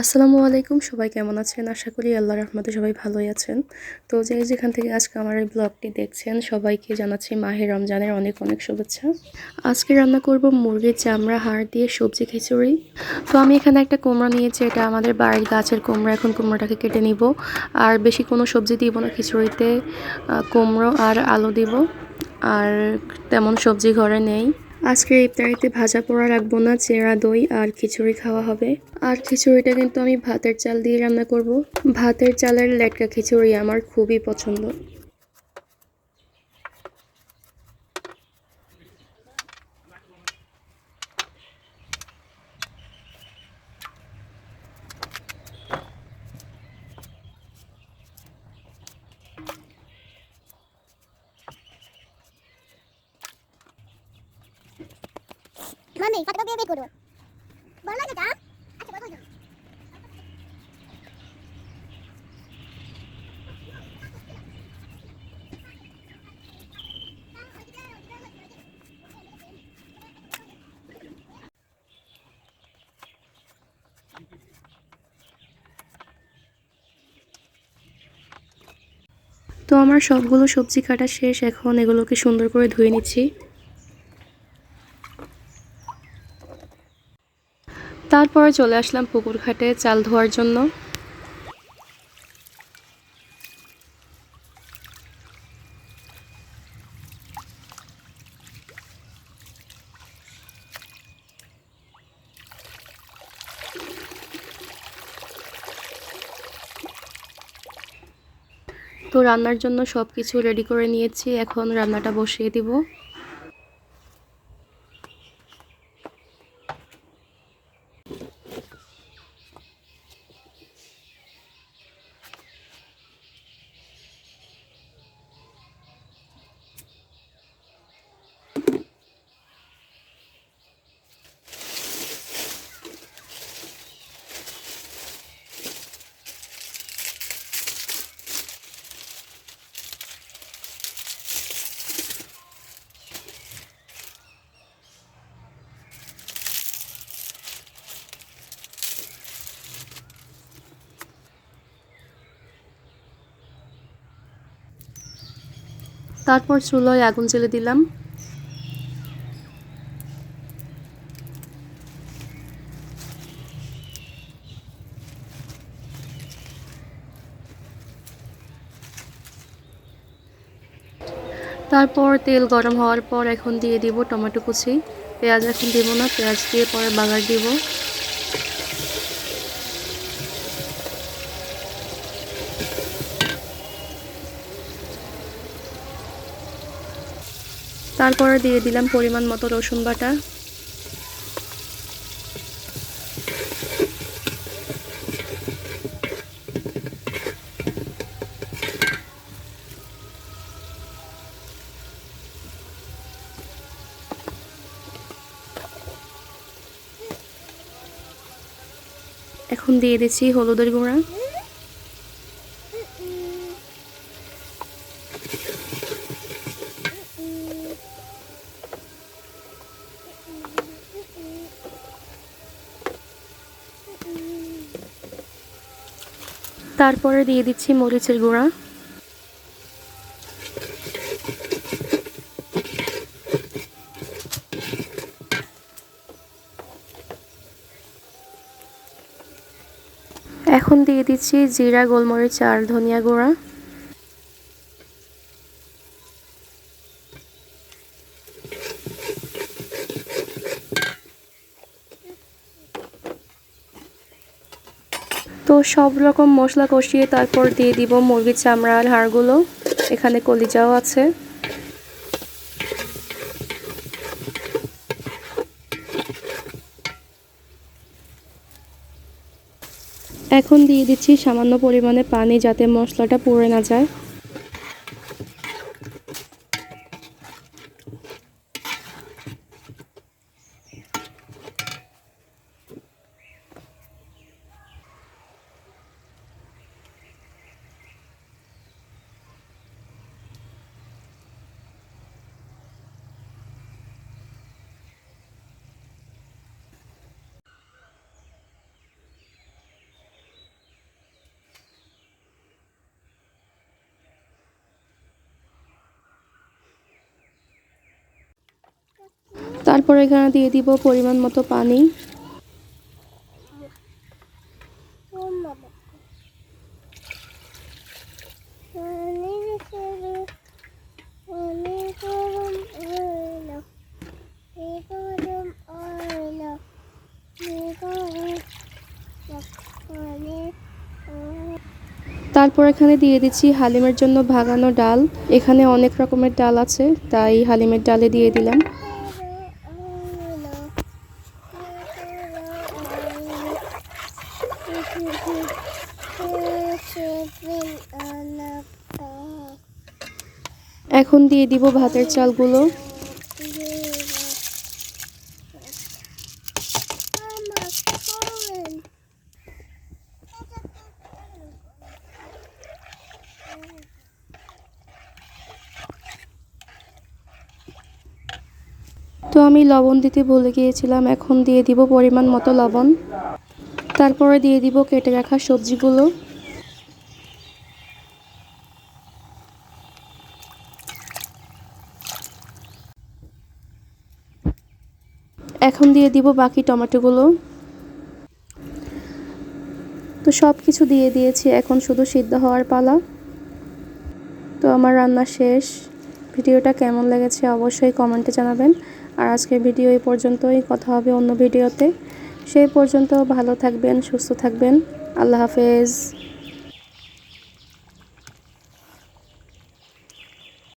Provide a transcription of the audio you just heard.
আসসালামু আলাইকুম, সবাই কেমন আছেন? আশা করি আল্লাহ রহমতে সবাই ভালোই আছেন। তো যে যেখান থেকে আজকে আমার এই ব্লগটি দেখছেন, সবাইকে জানাচ্ছি মাহে রমজানের অনেক অনেক শুভেচ্ছা। আজকে রান্না করব মুরগির চামড়া, হাড় দিয়ে সবজি খিচুড়ি। তো আমি এখানে একটা কুমড়া নিয়েছি, এটা আমাদের বাড়ির গাছের কুমড়া, এখন কুমড়োটাকে কেটে নিব। আর বেশি কোনো সবজি দিব না, খিচুড়িতে কুমড়ো আর আলু দিব। আর তেমন সবজি ঘরে নেই। আজকে ইফতারিতে ভাজা পোড়া রাখব না, চেরা, দই আর খিচুড়ি খাওয়া হবে। আর খিচুড়িটা কিন্তু আমি ভাতের চাল দিয়ে রান্না করব। ভাতের চালের লেটকা খিচুড়ি আমার খুবই পছন্দ। মামি ফটোটা দিয়ে বের করো। ভালো লাগে তা আচ্ছা বলো তো আমার সবগুলো সবজি কাটা শেষ, এখন এগুলোকে সুন্দর করে ধুয়ে নিচ্ছি। তারপরে চলে আসলাম পুকুর ঘাটে চাল ধোয়ার জন্য। তো রান্নার জন্য সব কিছু রেডি করে নিয়েছি, এখন রান্নাটা বসিয়ে দিব। তারপর চুলোয় আগুন জ্বেলে দিলাম। তারপর তেল গরম হওয়ার পর এখন দিয়ে দিব টমেটো কুচি। পেঁয়াজ এখন দিব না, পেঁয়াজ দিয়ে পরে বাগার দিব। তারপরে দিয়ে দিলাম পরিমাণ মতো রসুন বাটা। এখন দিয়ে দিচ্ছি হলুদের গুঁড়া। তারপরে দিয়ে দিচ্ছি মরিচের গুঁড়া। এখন দিয়ে দিচ্ছি জিরা গোলমরিচ আর ধনিয়া গুঁড়া। তো সব রকম মশলা কষিয়ে তারপর দিয়ে দিব মুরগির চামড়ার হাড়গুলো। এখানে কলিজাও আছে। এখন দিয়ে দিচ্ছি সামান্য পরিমাণে পানি যাতে মশলাটা পুড়ে না যায়। তারপর এখানে দিয়ে দিব পরিমাণ মতো পানি। তারপর এখানে দিয়ে দিচ্ছি হালিমের জন্য ভাগানো ডাল। এখানে অনেক রকমের ডাল আছে, তাই হালিমের ডালে দিয়ে দিলাম। এখন দিয়ে দিব ভাতের চালগুলো। তো আমি লবণ দিতে ভুলে গিয়েছিলাম, এখন দিয়ে দিব পরিমাণ মতো লবণ। তারপরে দিয়ে দিব কেটে রাখা সবজিগুলো। এখন দিয়ে দিব বাকি টমেটোগুলো। তো সব কিছু দিয়ে দিয়েছি, এখন শুধু সিদ্ধ হওয়ার পালা। তো আমার রান্না শেষ। ভিডিওটা কেমন লেগেছে অবশ্যই কমেন্টে জানাবেন। আর আজকের ভিডিও এই পর্যন্তই, কথা হবে অন্য ভিডিওতে। সেই পর্যন্ত ভালো থাকবেন, সুস্থ থাকবেন। আল্লাহ হাফেজ।